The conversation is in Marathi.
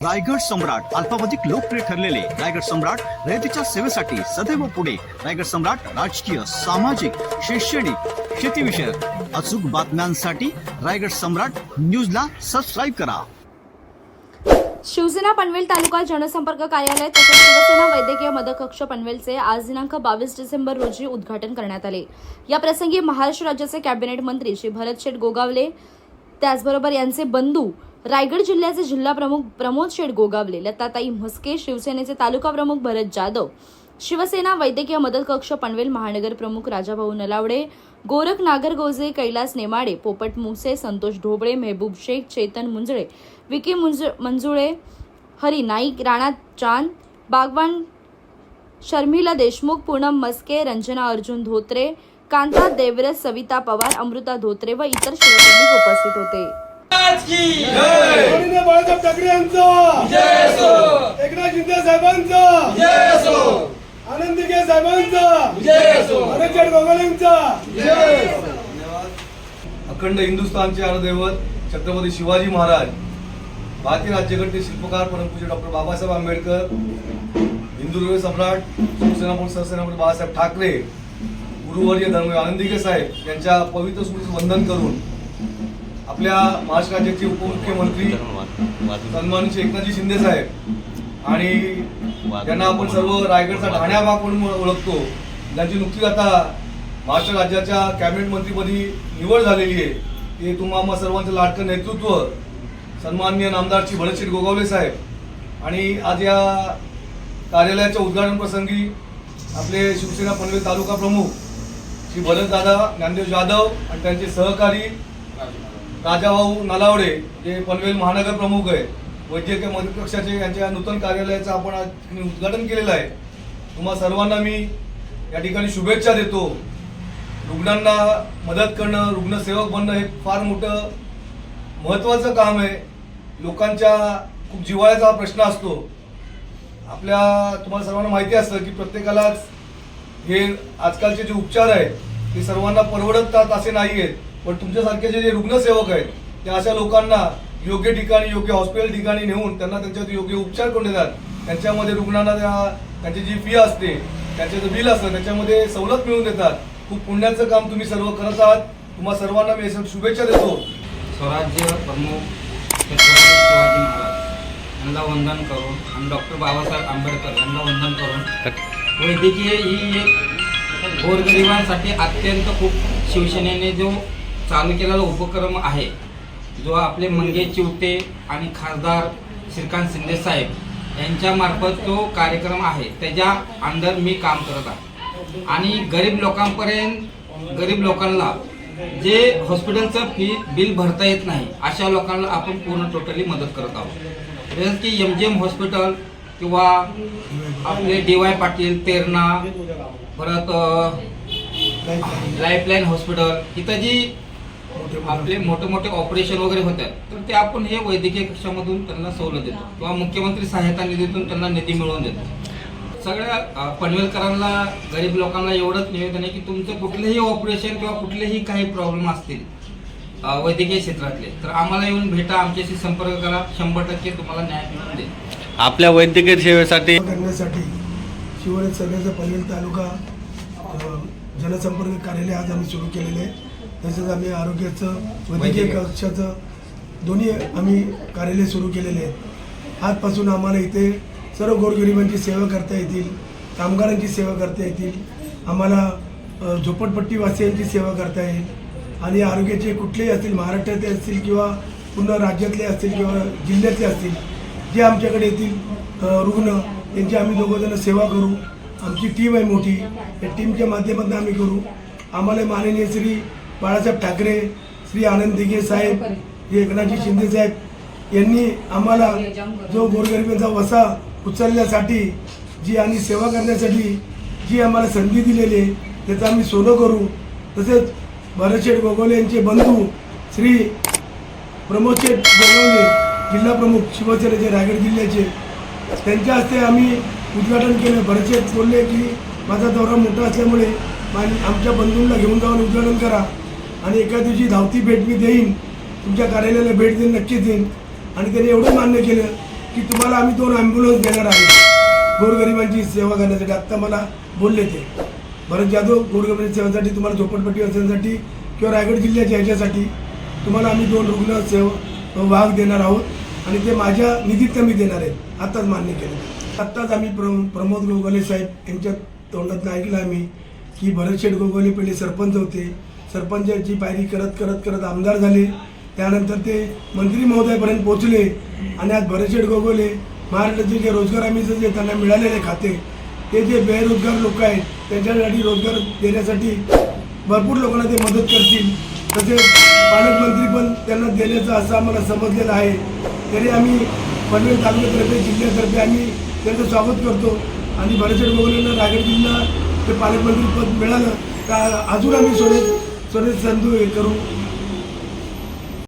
रायगड सम्राट अल्पावधिक लोकप्रिय ठरलेले रायगड सम्राट रयतेच्या सेवेसाठी सदैव पुढे. रायगड सम्राट राजकीय सामाजिक शैक्षणिक शेतीविषयक अचूक बातम्यांसाठी रायगड सम्राट न्यूजला सबस्क्राईब करा. शिवसेना पनवेल तालुका जनसंपर्क कार्यालय तसेच शिवसेना वैद्यकीय मदत कक्ष पनवेलचे आज दिनांक बावीस डिसेंबर रोजी उद्घाटन करण्यात आले. या प्रसंगी महाराष्ट्र राज्याचे कॅबिनेट मंत्री श्री भरत शेठ गोगावले त्याचबरोबर यांचे बंधू रायगड जिल्ह्याचे जिल्हा प्रमुख प्रमोद शेठ गोगावले लताताई म्हस्के शिवसेनेचे तालुका प्रमुख भरत जाधव शिवसेना वैद्यकीय मदत कक्ष पनवेल महानगर प्रमुख राजाभाऊ नलावडे गोरख नागरगोजे कैलास नेमाडे पोपट मुसे संतोष ढोबळे मेहबूब शेख चेतन मुंजळे विकी मुंज मंजुळे हरी नाईक राणा चांद बागवान शर्मिला देशमुख पूनम मस्के रंजना अर्जुन धोत्रे कांता देवरस सविता पवार अमृता धोत्रे व इतर शिवसैनिक उपस्थित होते. माननीय बाळासाहेब ठाकरे यांचा! एकनाथ शिंदे साहेबांचा! आनंदी के साहेबांचा! भरतचंद गोगलेंचा! अखंड हिंदुस्थानचे अनुदैवत छत्रपती शिवाजी महाराज भारतीय राज्यघटने शिल्पकार परमपूज्य डॉक्टर बाबासाहेब आंबेडकर हिंदू सम्राट शिवसेना प्रमुख सरसेनापती बाळासाहेब ठाकरे गुरुवर्य धर्मवीर आनंदीके साहेब यांच्या पवित्र स्मृतीचं वंदन करून आपल्या महाराष्ट्र राज्याचे उपमुख्यमंत्री सन्मानचे एकनाथजी शिंदे साहेब आणि त्यांना आपण सर्व रायगडचा ढाण्या भाग म्हणून ओळखतो. ज्यांची नुकतीच आता महाराष्ट्र राज्याच्या कॅबिनेट मंत्रीपदी निवड झालेली आहे. ते तुम्हा सर्वांचं लाटकं नेतृत्व सन्माननीय नामदार श्री भरतशेठ गोगावले साहेब आणि आज या कार्यालयाच्या उद्घाटन प्रसंगी आपले शिवसेना पनवेल तालुका प्रमुख श्री भरतदादा ज्ञानदेव जाधव आणि त्यांचे सहकारी राजाभाऊ नलावडे जे पनवेल महानगर प्रमुख आहे वैद्यकीय मदत कक्षाचे यांच्या नूतन कार्यालयाचं आपण आज उद्घाटन केलेलं आहे. तुम्हा सर्वांना मी या ठिकाणी शुभेच्छा देतो. रुग्णांना मदत करणं रुग्णसेवक बनणं हे फार मोठं महत्त्वाचं काम आहे. लोकांच्या खूप जिव्हाळ्याचा प्रश्न असतो. आपल्या तुम्हाला सर्वांना माहिती असतं की प्रत्येकालाच हे आजकालचे जे उपचार आहेत ते सर्वांना परवडतात असे नाही आहेत पण तुमच्यासारखे जे जे रुग्णसेवक आहेत ते अशा लोकांना योग्य ठिकाणी योग्य हॉस्पिटल ठिकाणी नेऊन त्यांना त्यांच्यावर योग्य उपचार करून देतात. त्यांच्यामध्ये रुग्णांना त्या त्यांची जी फी असते त्यांचे जे बिल असतं त्याच्यामध्ये सवलत मिळवून देतात. खूप पुण्याचं काम तुम्ही सर्व करत आहात. तुम्हा सर्वांना मी शुभेच्छा देतो. स्वराज्य प्रमुख शिवाजी महाराज. यांना वंदन करून आणि डॉक्टर बाबासाहेब आंबेडकर यांना वंदन करून वैद्यकीय ही एक गोरगरिबांसाठी अत्यंत खूप शिवसेनेने जो चालू केलेला उपक्रम आहे जो आपले मंगे चिवटे आणि खासदार श्रीकांत शिंदे साहेब यांच्यामार्फत तो कार्यक्रम आहे. त्याच्या अंडर मी काम करत आहे. आणि गरीब लोकांपर्यंत गरीब लोकांना जे हॉस्पिटलचं फी बिल भरता येत नाही अशा लोकांना आपण पूर्ण टोटली मदत करत आहोत. जसं की एम जी एम हॉस्पिटल किंवा आपले डी वाय पाटील तेरणा परत लाईफलाईन हॉस्पिटल इथं जी आपले मोठे मोठे ऑपरेशन वगैरे होतात तर ते आपण हे वैद्यकीय कक्षामधून त्यांना सवलत देतो. किंवा मुख्यमंत्री सहायता निधीतून त्यांना निधी मिळवून देतो. सगळ्या पनवेलकरांना गरीब लोकांना एवढंच निवेदन आहे की तुमचं कुठलेही ऑपरेशन किंवा कुठलेही काही प्रॉब्लेम असतील वैद्यकीय क्षेत्रातले तर आम्हाला येऊन भेटा आमच्याशी संपर्क करा. शंभर टक्के तुम्हाला न्याय मिळून देईल. आपल्या वैद्यकीय सेवेसाठी? करण्यासाठी शिवनेर सगळ्याचा पनवेल तालुका जनसंपर्क कार्यालय आज आम्ही सुरू केलेले आहे. तसेच आम्ही आरोग्याचं वैद्यकीय. कक्षाचं दोन्ही आम्ही कार्यालय सुरू केलेले आहेत. आजपासून आम्हाला इथे सर्व गोरगरिबांची सेवा करता येतील कामगारांची सेवा करता येतील आम्हाला झोपडपट्टीवासियांची सेवा करता येईल आणि आरोग्याचे कुठलेही असतील महाराष्ट्रातले असतील किंवा पूर्ण राज्यातले असतील किंवा जिल्ह्यातले असतील जे आमच्याकडे येतील रुग्ण त्यांची आम्ही दोघंजणं सेवा करू. आमची टीम आहे मोठी. या टीमच्या माध्यमातून आम्ही करू. आम्हाला माननीय श्री बाळासाहेब ठाकरे श्री आनंद दिघे साहेब हे एकनाथजी शिंदे साहेब यांनी आम्हाला जो गोरगरिबांचा वसा उचलण्यासाठी जी आणि सेवा करण्यासाठी जी आम्हाला संधी दिलेली आहे त्याचं आम्ही सोनं करू. तसेच भरतशेठ गोगोले यांचे बंधू श्री प्रमोदशेठ गोगवले जिल्हा प्रमुख शिवसेनेचे रायगड जिल्ह्याचे त्यांच्या हस्ते आम्ही उद्घाटन केलं. भरतशेठ बोलले की माझा दौरा मोठा असल्यामुळे आमच्या बंधूंना घेऊन जाऊन उद्घाटन करा. आणि एका दिवशी धावती भेट मी देईन. तुमच्या कार्यालयाला भेट देईन नक्कीच देईन. आणि त्यांनी एवढं मान्य केलं की तुम्हाला आम्ही दोन ॲम्ब्युलन्स देणार आहे. गोरगरिबांची सेवा करण्यासाठी आत्ता मला बोलले ते. भरत जाधव गोरगरिबांची सेवेसाठी तुम्हाला झोपडपट्टी असण्यासाठी किंवा रायगड जिल्ह्याच्या ह्याच्यासाठी तुम्हाला आम्ही दोन रुग्ण सेव वाघ देणार आहोत. आणि ते माझ्या निधीत मी देणार आहे आत्ताच मान्य केलं. आत्ताच आम्ही प्र प्रमोद गोगले साहेब यांच्या तोंडातनं ऐकलं आम्ही की भरत शेठ गोगोले पहिले सरपंच होते. सरपंचाची पायरी करत करत करत आमदार झाले. त्यानंतर ते मंत्री महोदयापर्यंत पोहोचले आणि आज भरतशेठ गोगोले महाराष्ट्राचे जे रोजगार हमीचं जे त्यांना मिळालेले खाते ते जे बेरोजगार लोक आहेत त्यांच्यासाठी रोजगार देण्यासाठी भरपूर लोकांना ते मदत करतील. तसेच पालकमंत्री पण त्यांना देण्याचं असं आम्हाला समजलेलं आहे. तरी आम्ही पनवेल तालुक्यातर्फे जिल्ह्यातर्फे आम्ही त्यांचं स्वागत करतो. आणि भरतशेठ गोगोलेंना रायगड जिल्हा ते पालकमंत्री पद मिळालं तर अजून आम्ही सोडत सोने संधू हे करू